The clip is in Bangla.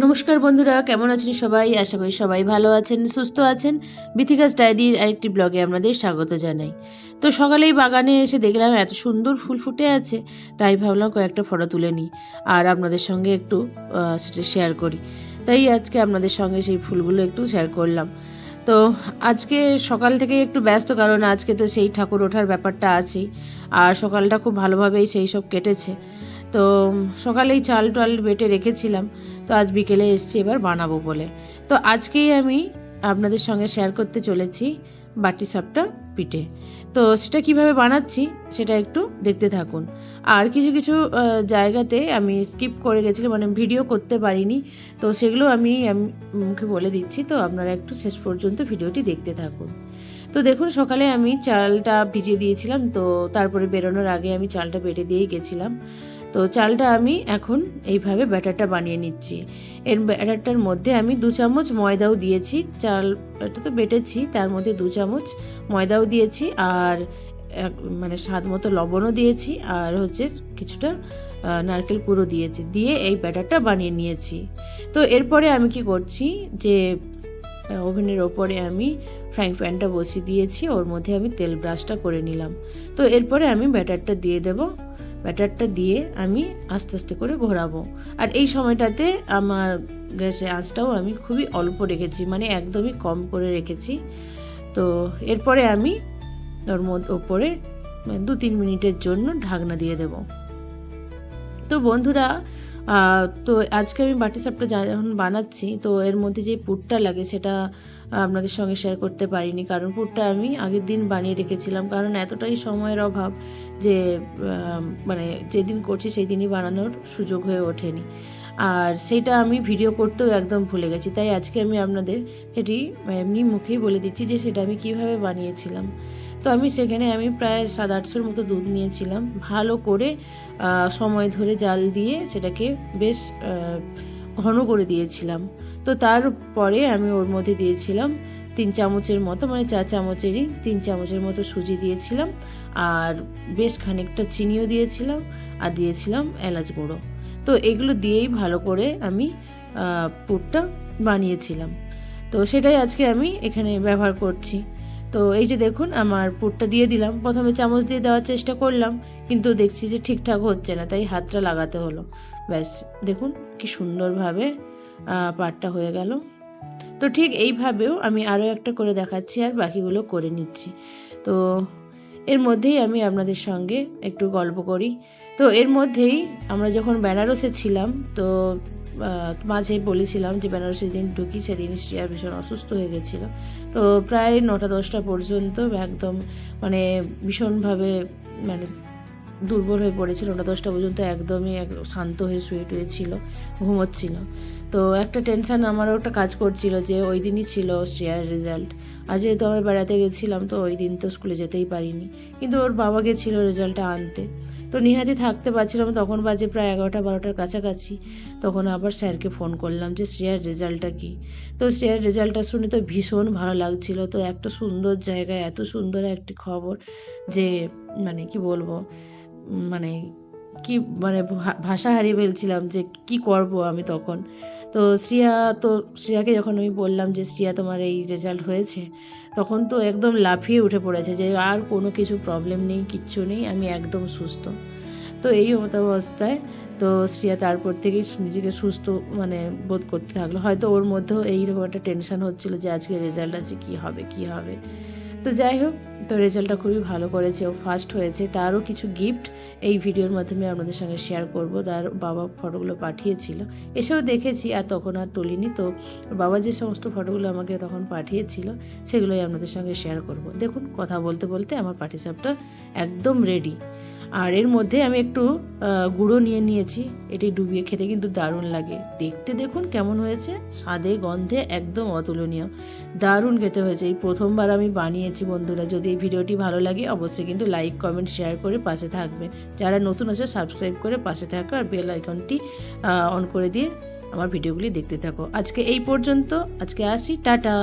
নমস্কার বন্ধুরা, কেমন আছেন সবাই? আশা করি সবাই ভালো আছেন, সুস্থ আছেন। বিথিকাস ডায়েরির আরেকটি ব্লগে আপনাদের স্বাগত জানাই। তো সকালেই বাগানে এসে দেখলাম এত সুন্দর ফুল ফুটে আছে, তাই ভাবলাম কয়েকটা ফটো তুলে নিই আর আপনাদের সঙ্গে একটু সেটা শেয়ার করি। তাই আজকে আপনাদের সঙ্গে সেই ফুলগুলো একটু শেয়ার করলাম। তো আজকে সকাল থেকে একটু ব্যস্ত, কারণ আজকে তো সেই ঠাকুর ওঠার ব্যাপারটা আছেই, আর সকালটা খুব ভালোভাবেই সেই সব কেটেছে। তো সকালেই চাল টাল বেটে রেখেছিলাম, তো আজ বিকেলে এসছি এবার বানাবো বলে। তো আজকেই আমি আপনাদের সঙ্গে শেয়ার করতে চলেছি বাটি সাপটা পিঠে। তো সেটা কীভাবে বানাচ্ছি সেটা একটু দেখতে থাকুন। আর কিছু কিছু জায়গাতে আমি স্কিপ করে গেছিলাম মানে ভিডিও করতে পারিনি, তো সেগুলো আমি মুখে বলে দিচ্ছি, তো আপনারা একটু শেষ পর্যন্ত ভিডিওটি দেখতে থাকুন। তো দেখুন, সকালে আমি চালটা ভিজিয়ে দিয়েছিলাম, তো তারপরে বেরোনোর আগে আমি চালটা বেটে দিয়েই গেছিলাম। তো চালটা আমি এখন এইভাবে ব্যাটারটা বানিয়ে নিচ্ছি। এর ব্যাটারটার মধ্যে আমি দু চামচ ময়দাও দিয়েছি। চাল, এটা তো বেটেছি, তার মধ্যে দু চামচ ময়দাও দিয়েছি আর মানে স্বাদ মতো লবণও দিয়েছি আর হচ্ছে কিছুটা নারকেল পুরো দিয়েছি। দিয়ে এই ব্যাটারটা বানিয়ে নিয়েছি। তো এরপরে আমি কি করছি যে ওভেনের ওপরে আমি ফ্রাইং প্যানটা বসিয়ে দিয়েছি। ওর মধ্যে আমি তেল ব্রাশটা করে নিলাম। তো এরপরে আমি ব্যাটারটা দিয়ে দেব। ব্যাটারটা দিয়ে আমি আস্তে আস্তে করে ঘোরাবো। আর এই সময়টাতে আমার গ্যাসে আঁচটাও আমি খুবই অল্প রেখেছি মানে একদমই কম করে রেখেছি। তো এরপরে আমি ওর মধ্যে ওপরে দু তিন মিনিটের জন্য ঢাকনা দিয়ে দেব। তো বন্ধুরা তো আজকে আমি বাটি সাপটা যখন বানাচ্ছি, তো এর মধ্যে যে পুরটা লাগে, সেটা আপনাদের সঙ্গে শেয়ার করতে পারিনি। কারণ পুরটা আমি আগের দিন বানিয়ে রেখেছিলাম। কারণ এতটাই সময়ের অভাব যে মানে যেদিন করছি সেই দিনই বানানোর সুযোগ হয়ে ওঠেনি। আর সেটা আমি ভিডিও করতেও একদম ভুলে গেছি। তাই আজকে আমি আপনাদের সেটি এমনি মুখেই বলে দিচ্ছি যে, সেটা আমি কীভাবে বানিয়েছিলাম। আমি সেখানে আমি প্রায় সাত আটশোর মতো দুধ নিয়েছিলাম। ভালো করে সময় ধরে জাল দিয়ে সেটাকে বেশ ঘন করে দিয়েছিলাম। তো তারপরে আমি ওর মধ্যে দিয়েছিলাম তিন চামচের মতো মানে চা চামচেরই তিন চামচের মতো সুজি দিয়েছিলাম আর বেশ খানিকটা চিনিও দিয়েছিলাম আর দিয়েছিলাম এলাচ গুঁড়ো। তো এগুলো দিয়েই ভালো করে আমি পুরটা বানিয়েছিলাম। তো সেটাই আজকে আমি এখানে ব্যবহার করছি। তো এই যে দেখুন, আমার পুরটা দিয়ে দিলাম। প্রথমে চামচ দিয়ে দেওয়ার চেষ্টা করলাম, কিন্তু দেখছি যে ঠিকঠাক হচ্ছে না, তাই হাতটা লাগাতে হলো। ব্যাস, দেখুন কি সুন্দরভাবে পাটটা হয়ে গেল। তো ঠিক এইভাবেও আমি আরও একটা করে দেখাচ্ছি আর বাকিগুলো করে নিচ্ছি। তো এর মধ্যেই আমি আপনাদের সঙ্গে একটু গল্প করি। তো এর মধ্যেই আমরা যখন বেনারসে ছিলাম, তো মাঝে বলেছিলাম যে বেনারসে দিন ঢুকি, সেদিন শ্রিয়া ভীষণ অসুস্থ হয়ে গেছিল। তো প্রায় নটা, দশটা পর্যন্ত একদম মানে ভীষণভাবে মানে দুর্বল হয়ে পড়েছিল। নটা, দশটা পর্যন্ত একদমই এক শান্ত হয়ে শুয়ে টুয়ে ছিল, ঘুমোচ্ছিল। তো একটা টেনশন আমারও একটা কাজ করছিল যে ওই দিনই ছিল শ্রেয়ার রেজাল্ট আর যেহেতু আমরা বেড়াতে গেছিলাম, তো ওই দিন তো স্কুলে যেতেই পারিনি। কিন্তু ওর বাবা গেছিল রেজাল্টটা আনতে। তো নিহাতি থাকতে পারছিলাম, তখন বাজে প্রায় এগারোটা বারোটার কাছাকাছি। তখন আবার স্যারকে ফোন করলাম যে, শ্রেয়ার রেজাল্টটা কী? তো শ্রেয়ার রেজাল্টটা শুনে তো ভীষণ ভালো লাগছিল। তো একটা সুন্দর জায়গায়, এত সুন্দর একটি খবর যে মানে কি বলব মানে কি মানে ভাষা হারিয়ে ফেলছিলাম যে কি করব আমি তখন। তো শ্রিয়া তো, শ্রিয়াকে যখন আমি বললাম যে, শ্রিয়া, তোমার এই রেজাল্ট হয়েছে, তখন তো একদম লাফিয়ে উঠে পড়েছে যে, আর কোনো কিছু প্রবলেম নেই, কিচ্ছু নেই, আমি একদম সুস্থ। তো এই অবস্থায় তো শ্রিয়া তারপর থেকেই নিজেকে সুস্থ মানে বোধ করতে থাকল হয়তো ওর মধ্যেও এইরকম একটা টেনশন হচ্ছিল যে, আজকে রেজাল্ট আছে, কি হবে কি হবে? তো যাই হোক, তো রেজাল্টটা খুবই ভালো করেছে, ও ফার্স্ট হয়েছে। তারও কিছু গিফট এই ভিডিওর মাধ্যমে আপনাদের সঙ্গে শেয়ার করব। তার বাবা ফটোগুলো পাঠিয়েছিল। এসেও দেখেছি আর তখন আর তুলিনি। তো বাবা যে সমস্ত ফটোগুলো আমাকে তখন পাঠিয়েছিল, সেগুলোই আপনাদের সঙ্গে শেয়ার করব। দেখুন, কথা বলতে বলতে আমার পাটিসাপটা একদম রেডি আর এর মধ্যে আমি একটু গুঁড়ো নিয়ে নিয়েছি। এটি ডুবিয়ে খেতে কিন্তু দারুণ লাগে। দেখতে দেখুন কেমন হয়েছে। স্বাদে, গন্ধে একদম অতুলনীয়। দারুণ খেতে হয়েছে। এই প্রথমবার আমি বানিয়েছি বন্ধুরা। যদি এই ভিডিওটি ভালো লাগে, অবশ্যই কিন্তু লাইক, কমেন্ট, শেয়ার করে পাশে থাকবেন যারা নতুন আছে সাবস্ক্রাইব করে পাশে থাকো আর বেল আইকনটি অন করে দিয়ে আমার ভিডিওগুলি দেখতে থাকো। আজকে এই পর্যন্ত। আজকে আসি। টাটা!